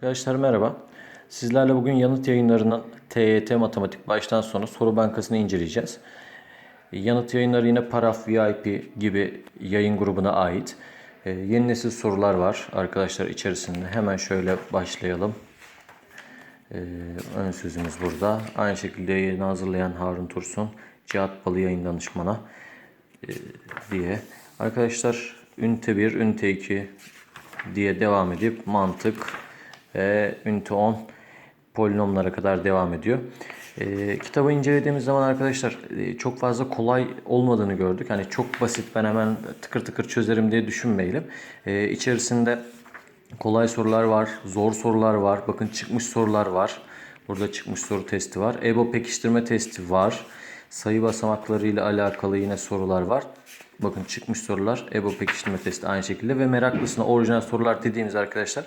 Arkadaşlar merhaba. Sizlerle bugün yanıt yayınlarının TYT Matematik baştan sona soru bankasını inceleyeceğiz. Yanıt yayınları yine Paraf VIP gibi yayın grubuna ait. Ee, yeni nesil sorular var arkadaşlar içerisinde. Hemen şöyle başlayalım. Ee, ön sözümüz burada. Aynı şekilde yayını hazırlayan Harun Tursun, Cihat Balı yayın danışmana e, diye. Arkadaşlar ünite 1, ünite 2 diye devam edip mantık ve ünite 10 polinomlara kadar devam ediyor. Ee, kitabı incelediğimiz zaman arkadaşlar e, çok fazla kolay olmadığını gördük. Hani çok basit ben hemen tıkır tıkır çözerim diye düşünmeyelim. Ee, içerisinde kolay sorular var, zor sorular var, bakın çıkmış sorular var. Burada çıkmış soru testi var. EBO pekiştirme testi var. Sayı basamakları ile alakalı yine sorular var. Bakın çıkmış sorular. EBO pekiştirme testi aynı şekilde ve meraklısına orijinal sorular dediğimiz arkadaşlar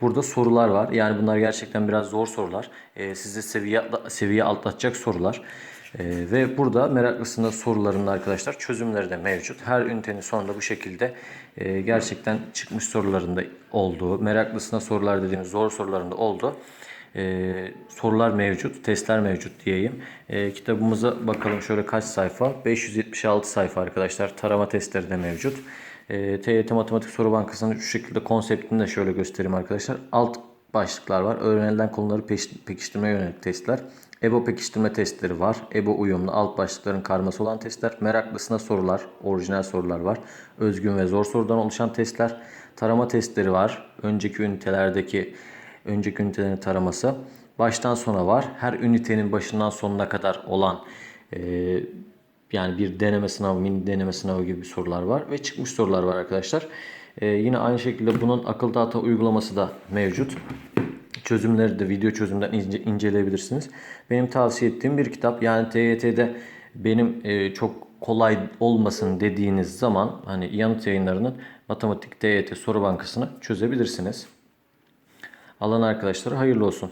burada sorular var. Yani bunlar gerçekten biraz zor sorular. Ee, sizi seviye seviye atlatacak sorular. Ee, ve burada meraklısında soruların arkadaşlar çözümleri de mevcut. Her ünitenin sonunda bu şekilde e, gerçekten çıkmış sorularında olduğu, meraklısına sorular dediğimiz zor sorularında olduğu e, sorular mevcut, testler mevcut diyeyim. E, kitabımıza bakalım şöyle kaç sayfa? 576 sayfa arkadaşlar. Tarama testleri de mevcut. E, TYT Matematik Soru Bankası'nın şu şekilde konseptini de şöyle göstereyim arkadaşlar. Alt başlıklar var. Öğrenilen konuları pekiştirmeye yönelik testler. EBO pekiştirme testleri var. EBO uyumlu alt başlıkların karması olan testler. Meraklısına sorular, orijinal sorular var. Özgün ve zor sorudan oluşan testler. Tarama testleri var. Önceki ünitelerdeki önceki ünitelerin taraması. Baştan sona var. Her ünitenin başından sonuna kadar olan e, yani bir deneme sınavı, mini deneme sınavı gibi sorular var ve çıkmış sorular var arkadaşlar. E, yine aynı şekilde bunun akıl tahta uygulaması da mevcut. Çözümleri de video çözümden ince, inceleyebilirsiniz. Benim tavsiye ettiğim bir kitap. Yani TYT'de benim e, çok kolay olmasın dediğiniz zaman hani yanıt yayınlarının matematik TYT soru bankasını çözebilirsiniz. Alan arkadaşlara hayırlı olsun.